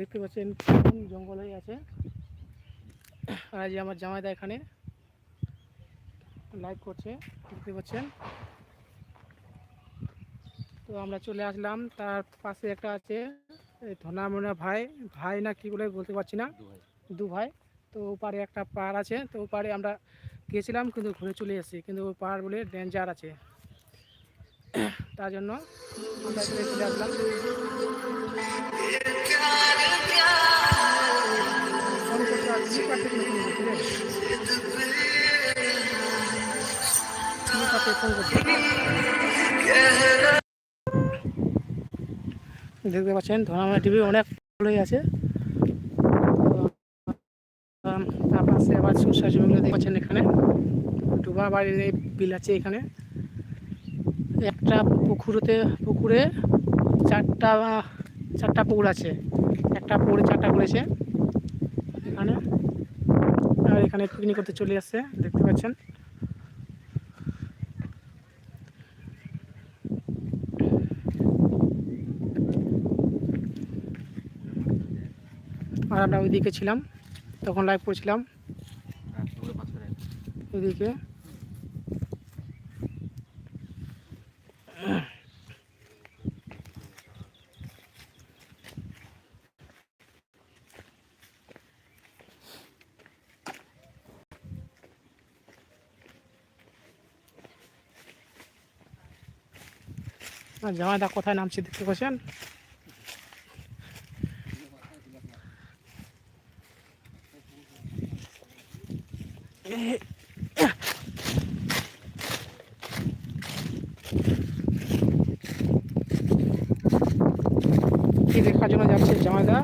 দেখতে পাচ্ছেন কেমন জঙ্গল হয়ে আছে। আর যে আমার জামাইদা এখানে লাইভ করছে দেখতে পাচ্ছেন? তো আমরা চলে আসলাম তার পাশে একটা আছে ধনা মনা ভাই। ভাই না কি বলে বলতে পারছি না। দু ভাই তো ওপারে একটা পাহাড় আছে তো ওপারে আমরা গেছিলাম কিন্তু ঘুরে চলে এসেছি কিন্তু ওই পাহাড় বলে ডেঞ্জার আছে। তার জন্য আমরা চলে চলে আসলাম। দেখতে পাচ্ছেন ধনামা টিভি অনেক ভালোই আছে। তার পাশে আবার জমিগুলো দেখতে পাচ্ছেন এখানে। ডুবা বাড়ির এই বিল আছে এখানে। একটা পুকুরতে, পুকুরে চারটা চারটা পুকুর আছে। একটা পুকুরে চারটা করেছে আর এখানে পিকনিক করতে চলে আসছে দেখতে পাচ্ছেন। আর আমরা ওইদিকে ছিলাম তখন লাইভ করছিলাম। ওইদিকে। আর জামাইদা কোথায় নামছে দেখতে পাচ্ছেন? কি দেখার জন্য যাচ্ছে জামাইদা।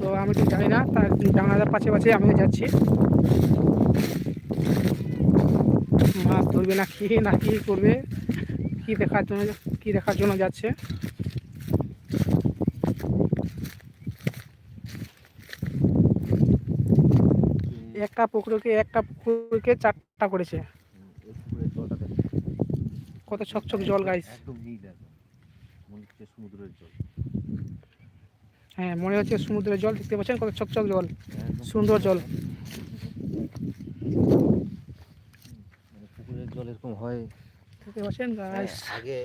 তো আমি তো জানি না, তার জামাইদার পাশে পাশে আমিও যাচ্ছি। মাছ ধরবে না কি না কি করবে? কি দেখার জন্য? কি দেখার জন্য যাচ্ছে? একটা পুকুরকে একটা পুকুরকে চারটা করেছে। কত ছকছক জল গাইস সমুদ্রের জল। হ্যাঁ মনে হচ্ছে সমুদ্রের জল দেখতে পাচ্ছেন কত ছকছক জল? সুন্দর জল। মানে পুকুরের জল এরকম হয়। দেখতে পাচ্ছেন হ্যাঁ, আগে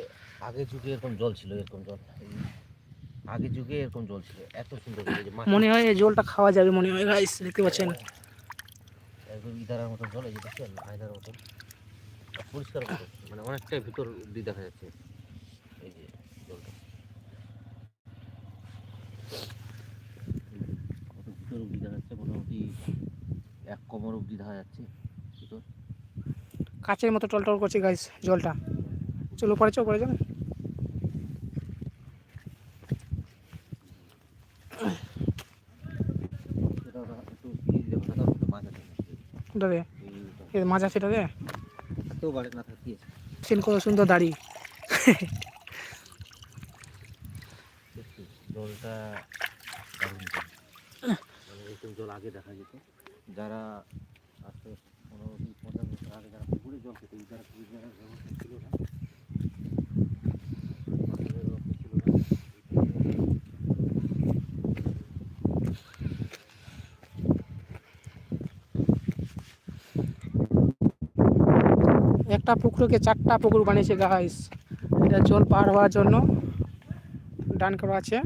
আগে যুগে এরকম জল ছিল এরকম জল। আগে যুগে এরকম জল ছিল এত সুন্দর মনে হয় এই জলটা খাওয়া যাবে মনে হয় গাইস দেখতে পাচ্ছেন? একদম ইদারার মতন জল এই যে দেখছেন আয়নার মতন। পরিষ্কার মতো মানে অনেকটাই ভিতর অব্দি দেখা যাচ্ছে এই যে জলটা। কত ভিতর অব্দি দেখা যাচ্ছে? মোটামুটি এক কোমর অব্দি দেখা যাচ্ছে ভিতর। কাচের মতো টলটল করছে গাইস জলটা। চলো পরে চো পরে যাও সেটা ওরা একটু ইয়ে দেখো না তার মধ্যে মাছ আছে ওটাতে মাছ আছে এটাতে সেন কত সুন্দর দাড়ি। জলটা জল মানে জল আগে দেখা যেত। যারা আজকে পনেরো পঞ্চাশ বছর আগে যারা পুকুরে জল খেতে যারা পুকুরে ছিল না পাথরের ব্যবস্থা ছিল না একটা পুকুরকে চারটা পুকুর বানিয়েছে গাইস এটা জল পার হওয়ার জন্য ডান করা আছে।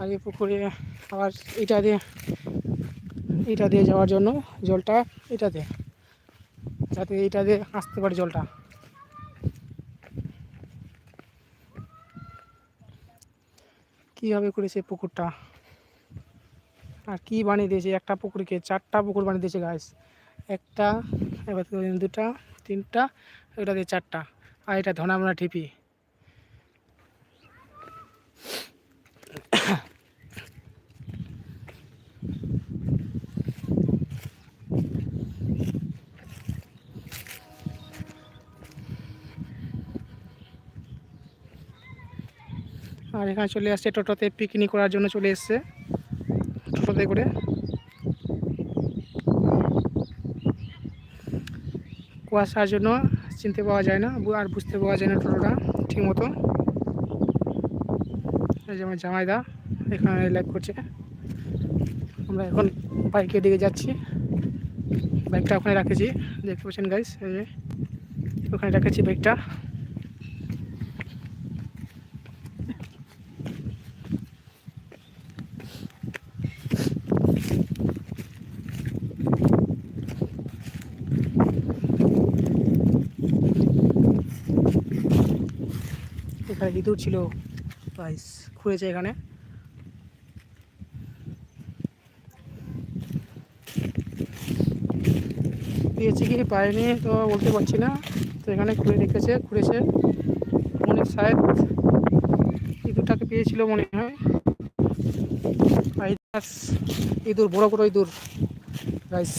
আর এই পুকুরে আবার এটা দিয়ে এটা দিয়ে যাওয়ার জন্য জলটা এটা দিয়ে যাতে এটা দিয়ে আসতে পারে জলটা। কীভাবে করেছে পুকুরটা? আর কি বানিয়ে দিয়েছে? একটা পুকুরকে, চারটা পুকুর বানিয়ে দিয়েছে গাছ একটা, এবার দুটা, তিনটা, এটা দিয়ে চারটা। আর এটা ধনামনা ঠিপি। আর এখানে চলে আসছে টোটোতে পিকনিক করার জন্য চলে এসছে। টোটোতে করে। কুয়াশার জন্য চিনতে পাওয়া যায় না, আর বুঝতে পাওয়া যায় না টোটোটা ঠিক মতো। এই যে আমার জামাইদা এখানে লাইভ করছে। আমরা এখন বাইকের দিকে যাচ্ছি। বাইকটা ওখানে রাখেছি, দেখতে পাচ্ছেন গাইস এই যে ওখানে রেখেছি বাইকটা ইঁদুর ছিল। গাইস খুঁড়েছে এখানে। পেয়েছি কি পাইনি তো বলতে পারছি না। তো এখানে খুঁড়ে রেখেছে খুঁড়েছে মনে শায়দ ইঁদুরটাকে পেয়েছিল মনে হয়। ইঁদুর, বড় বড় ইঁদুর। গাইস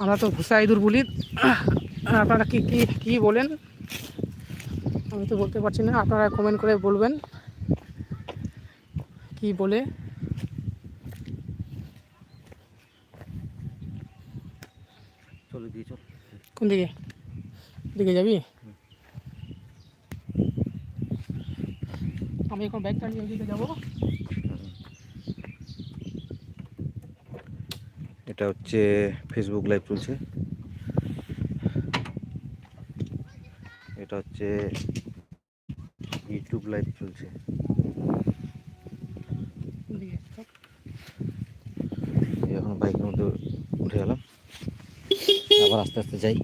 আমরা তো ভুসা ইঁদুর বলি। আপনারা কি কি কি বলেন? আমি তো বলতে পারছি না আপনারা কমেন্ট করে বলবেন। কি বলে? চলে দিয়ে চল। কোন দিকে? দিকে যাবি? আমি এখন ব্যাগটা নিয়ে ওইদিকে যাব। এটা হচ্ছে ফেসবুক লাইভ চলছে। এটা হচ্ছে ইউটিউব লাইভ চলছে। এখন বাইকের মধ্যে উঠে গেলাম। আবার আস্তে আস্তে যাই।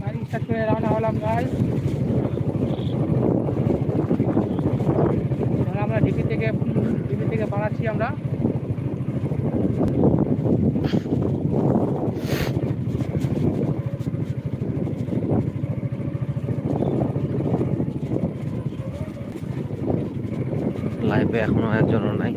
গাড়ি করে হলাম গাই আমরা ডিপি থেকে ডিপি থেকে আমরা। লাইভে এখনও একজনও নাই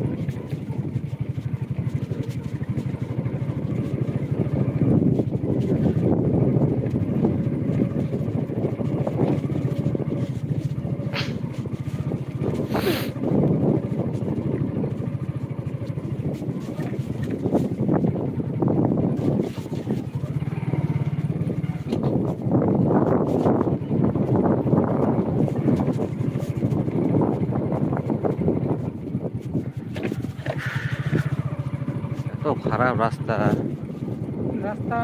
এত খারাপ রাস্তা। রাস্তা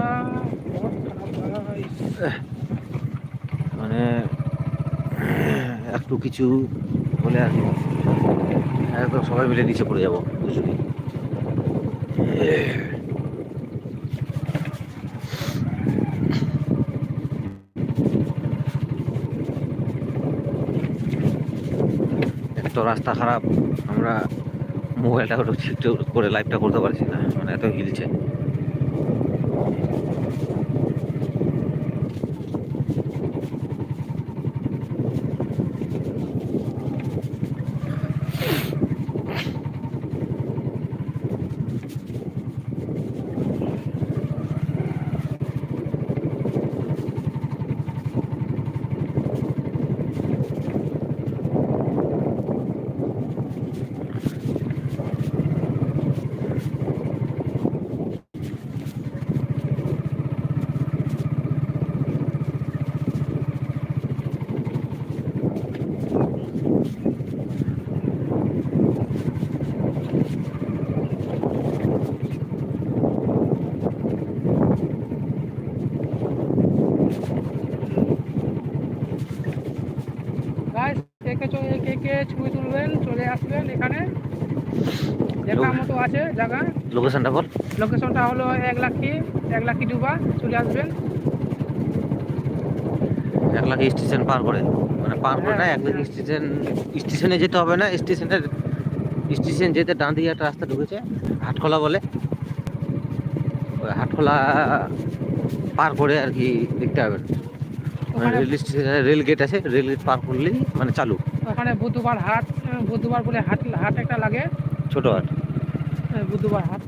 মানে একটু কিছু হলে আর একদম সবাই মিলে নিচে পড়ে যাব দুজনেই। এত রাস্তা খারাপ আমরা মোবাইলটা ঠিক করে লাইভটা করতে পারছি না মানে এত হিলছে গাইস কে কে চলে কে কে ছবি তুলবেন চলে আসবেন এখানে দেখার মতো আছে জায়গা। লোকেশনটা বল। লোকেশনটা হলো এক লাখি এক লাখি ডুবা চলে আসবেন। এক লাখ স্টেশন পার করে। মানে পার করে না এক লাখ স্টেশন স্টেশনে যেতে হবে না স্টেশনের স্টেশন যেতে ডান দিকে একটা রাস্তা ঢুকেছে হাটখোলা বলে। ওই হাটখোলা পার করে আর কি দেখতে হবে। মানে রেল স্টেশনে রেল গেট আছে রেল গেট পার করলেই মানে চালু। ওখানে বুধবার হাট বুধবার বলে হাট হাট একটা লাগে। ছোট হাট। বুধবার হাট।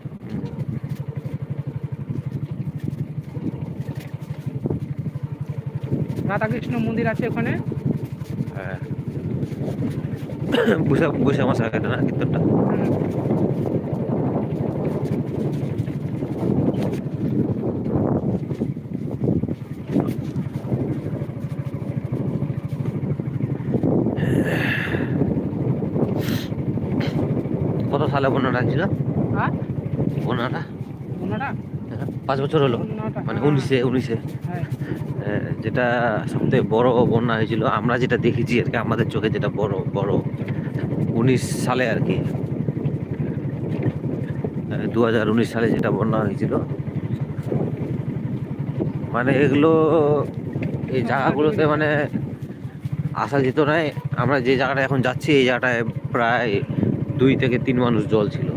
রাধাকৃষ্ণ মন্দির আছে ওখানে। আমার সাথে না কত সালে বন্যাটা ছিল ওনারা? পাঁচ বছর হলো। মানে উনিশে উনিশে। হ্যাঁ। যেটা সবথেকে বড় বন্যা হয়েছিল আমরা যেটা দেখেছি আর কি আমাদের চোখে যেটা বড় বড় উনিশ সালে আর কি। দু হাজার উনিশ সালে যেটা বন্যা হয়েছিল। মানে এগুলো এই জায়গাগুলোতে মানে আসা যেত না। আমরা যে জায়গাটা এখন যাচ্ছি এই জায়গাটায় প্রায় দুই থেকে তিন মানুষ জল ছিল।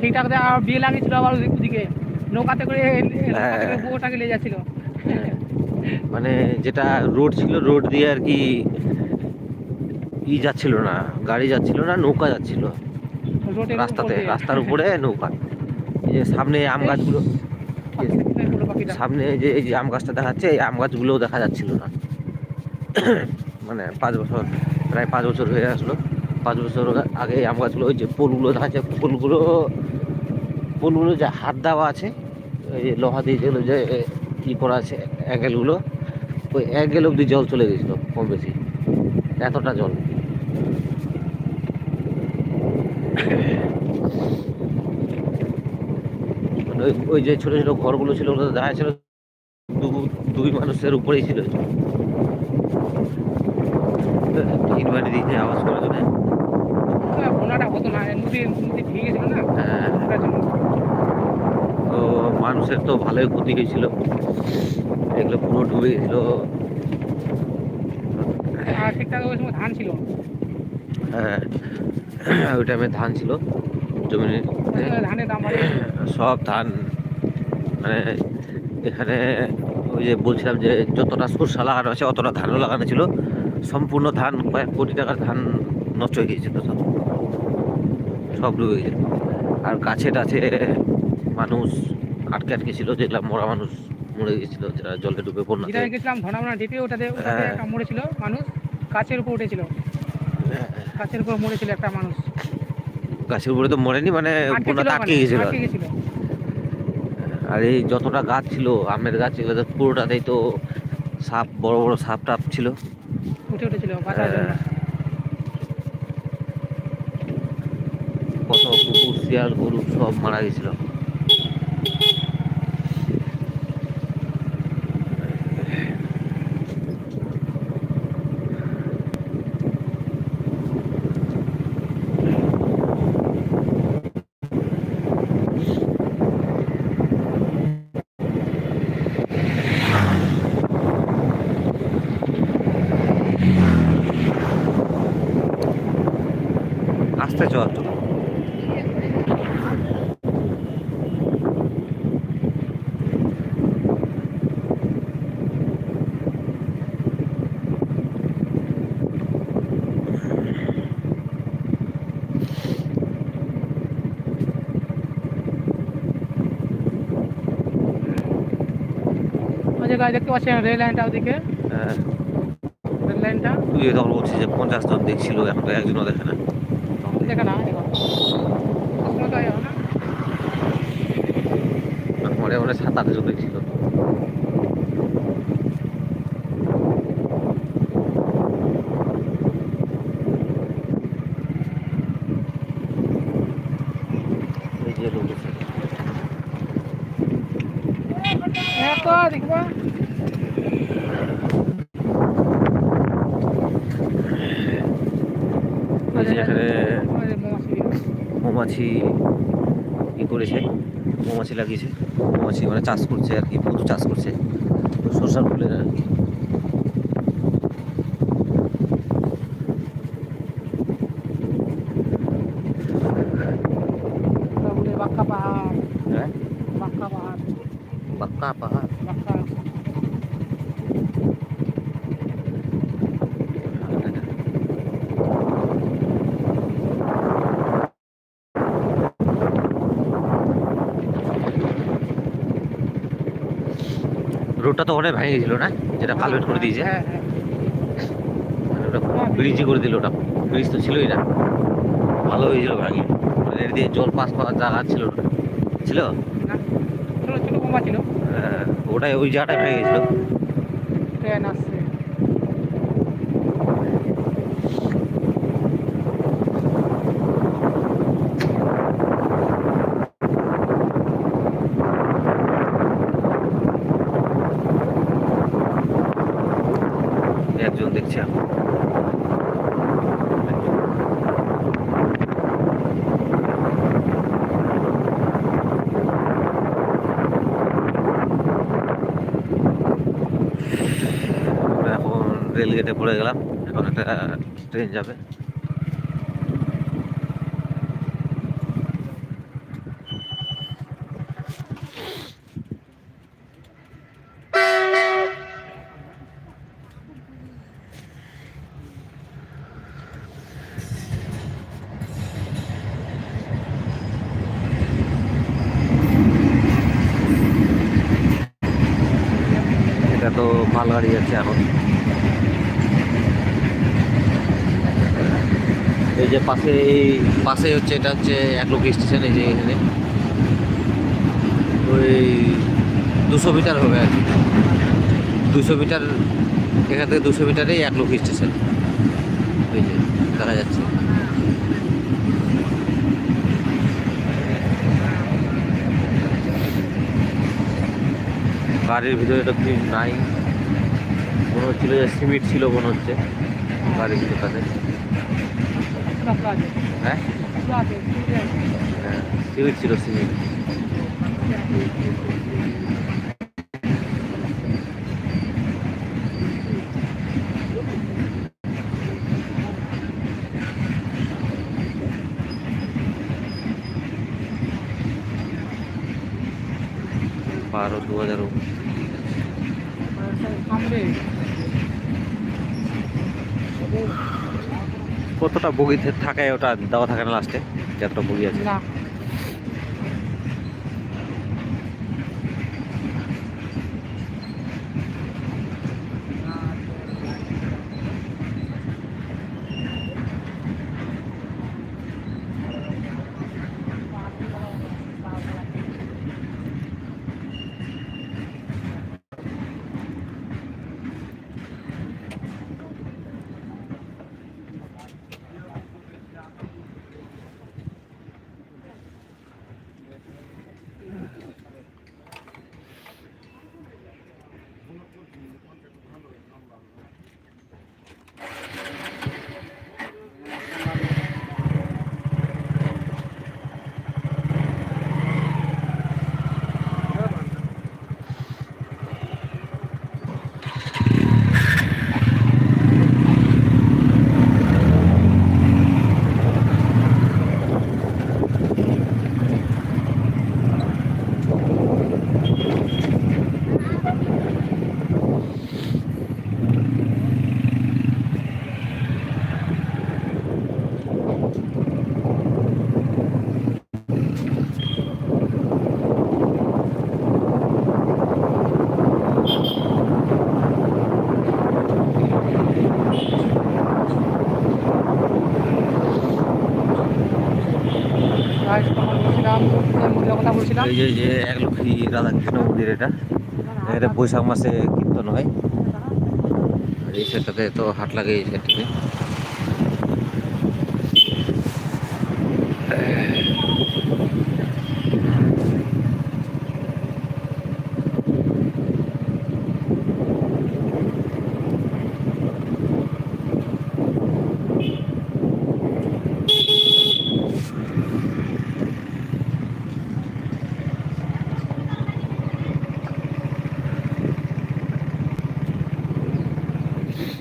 ঠিকঠাক বিয়ে লাগিয়েছিল আবার ওদিক। নৌকাতে করে হ্যাঁ। বউটাকে নিয়ে যাচ্ছিল। মানে যেটা রোড ছিল রোড দিয়ে আর কি ই যাচ্ছিল না গাড়ি যাচ্ছিল না নৌকা যাচ্ছিল। রাস্তাতে রাস্তার উপরে নৌকা। এই যে সামনে আম গাছগুলো সামনে যে এই যে আম গাছটা দেখাচ্ছে এই আম গাছগুলোও দেখা যাচ্ছিল না। মানে পাঁচ বছর প্রায় পাঁচ বছর হয়ে আসলো। পাঁচ বছর আগে আম গাছগুলো ওই যে পোলগুলো দেখাচ্ছে পোলগুলো পোলগুলো যে হাত দেওয়া আছে, ওই যে লোহা দিয়ে যেগুলো যে ই করা আছে, অ্যাঙ্গেলগুলো, ওই অ্যাঙ্গেল অব্দি জল চলে গেছিল কম বেশি, এতটা জল। মানে ওই- যে ছোট ছোট ঘরগুলো ছিল, ওগুলো দেখা ছিল দুই মানুষের উপরেই ছিল। বাড়ি দিয়েছে আওয়াজ করে জন্য ওনাটা হতো না নদী নদী ঠিক গেছিল না হ্যাঁ ওটার জন্য তো মানুষের তো ভালোই ক্ষতি হয়েছিল। এগুলো পুরো ডুবে গেছিল। ধান ছিল? হ্যাঁ। ওই টাইমে ধান ছিল বাড়ে সব ধান মানে এখানে ওই যে বলছিলাম যে যতটা সরষা লাগানো আছে অতটা ধানও লাগানো ছিল। সম্পূর্ণ ধান কয়েক কোটি টাকার ধান নষ্ট হয়ে গিয়েছিল সব। সব ডুবে গেছিল আর গাছে টাছে মানুষ আটকে আটকে ছিল যেগুলা মরা মানুষ মরে গেছিল যারা জলে ডুবে যেটা গেছিলাম ধনামনা ডিপে ওটাতে ওটাতে হ্যাঁ। মরেছিল মানুষ গাছের উপর উঠেছিল। গাছের উপর মরেছিল একটা মানুষ। গাছের উপরে তো মরেনি মানে বন্যাতে আটকে গেছিল আর এই যতটা গাছ ছিল আমের গাছ এগুলো তো পুরোটাতেই তো সাপ বড় বড় সাপ টাপ ছিল। উঠে উঠেছিল বাঁচার জন্য হ্যাঁ। কত কুকুর শিয়াল গরু সব মারা গেছিল। আস্তে চল গাছ দেখতে পাচ্ছেন রেল লাইনটা ওদিকে হ্যাঁ, রেল লাইনটা তুই তখন বলছিস যে পঞ্চাশ জন দেখছিল এখন একজনও দেখে না। দেখে না এখন সবসময় তো হয় না মনে মনে সাত আট জন দেখছিল এই যে লোক আছে। হ্যাঁ তো দেখবা এই যে এখানে ওই যে মৌমাছি। মৌমাছি ই করেছে মৌমাছি লাগিয়েছে মৌমাছি মানে চাষ করছে আর কি মধু চাষ করছে। সরষার ফুলের আর কি। তারপরে বাক্কা পাহাড়। হ্যাঁ? বাক্কা পাহাড়। পাক্কা পাহাড়। রোডটা তো অনেক ভেঙে গেছিল না? যেটা কালভেট করে দিয়েছে। হ্যাঁ হ্যাঁ। ওটা ব্রিজই করে দিল ওটা। ব্রিজ তো ছিলই না। ভালো হয়েছিল মানে দিয়ে জল পাস করার জায়গা ছিল না। ছিল? হ্যাঁ, ওটাই ওই জায়গাটা ভেঙে গেছিল। ট্রেন আসছে একজন দেখছি আমি। আমরা এখন রেল গেটে পড়ে গেলাম এখন একটা ট্রেন যাবে। এটা তো মালগাড়ি যাচ্ছে এখন। এই যে পাশে, এই পাশে হচ্ছে, এটা হচ্ছে এক লোক স্টেশন এই যে এখানে। ওই দুশো মিটার হবে আর কি। দুশো মিটার, এখান থেকে দুশো মিটারেই এক লোক স্টেশন ওই যে, দেখা যাচ্ছে। গাড়ির ভিতরে তো কিছু নাই। মনে হচ্ছিল যে সিমেন্ট ছিল মনে হচ্ছে। গাড়ির ভিতরটাতে পুরো ফ্লাটে হ্যাঁ ফ্লাটে হ্যাঁ সিমেন্ট ছিল সিমেন্ট বারো দু হাজার সামনে কতটা বগিতে থাকে ওটা দেওয়া থাকে না লাস্টে যতটা বগি আছে না গাইস তখন বলছিলাম এই মন্দিরের কথা বলছিলাম এই যে রাধাকৃষ্ণ মন্দির এটা। বৈশাখ মাসে কীর্তন হয়। এই সেটাতে তো হাট লাগে এই সাইডটাতে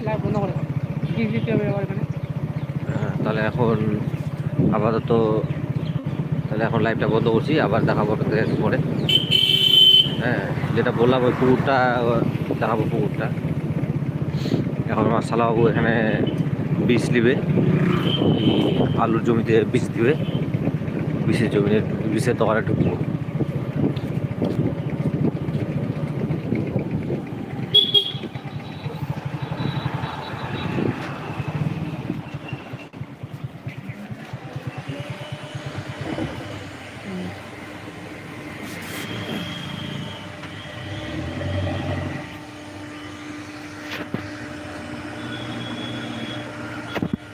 লাইভ বন্ধ করে দাও কি দিতে হবে আবার এখানে হ্যাঁ, তাহলে এখন আপাতত তাহলে এখন লাইভটা বন্ধ করছি, আবার দেখাবো পরে। হ্যাঁ যেটা বললাম ওই পুকুরটা দেখাবো পুকুরটা। এখন আমার শালাবাবু এখানে বীজ দিবে আলুর জমিতে বীজ দিবে। বিষের জমিতে বিষের দোকানে ঢুকবো।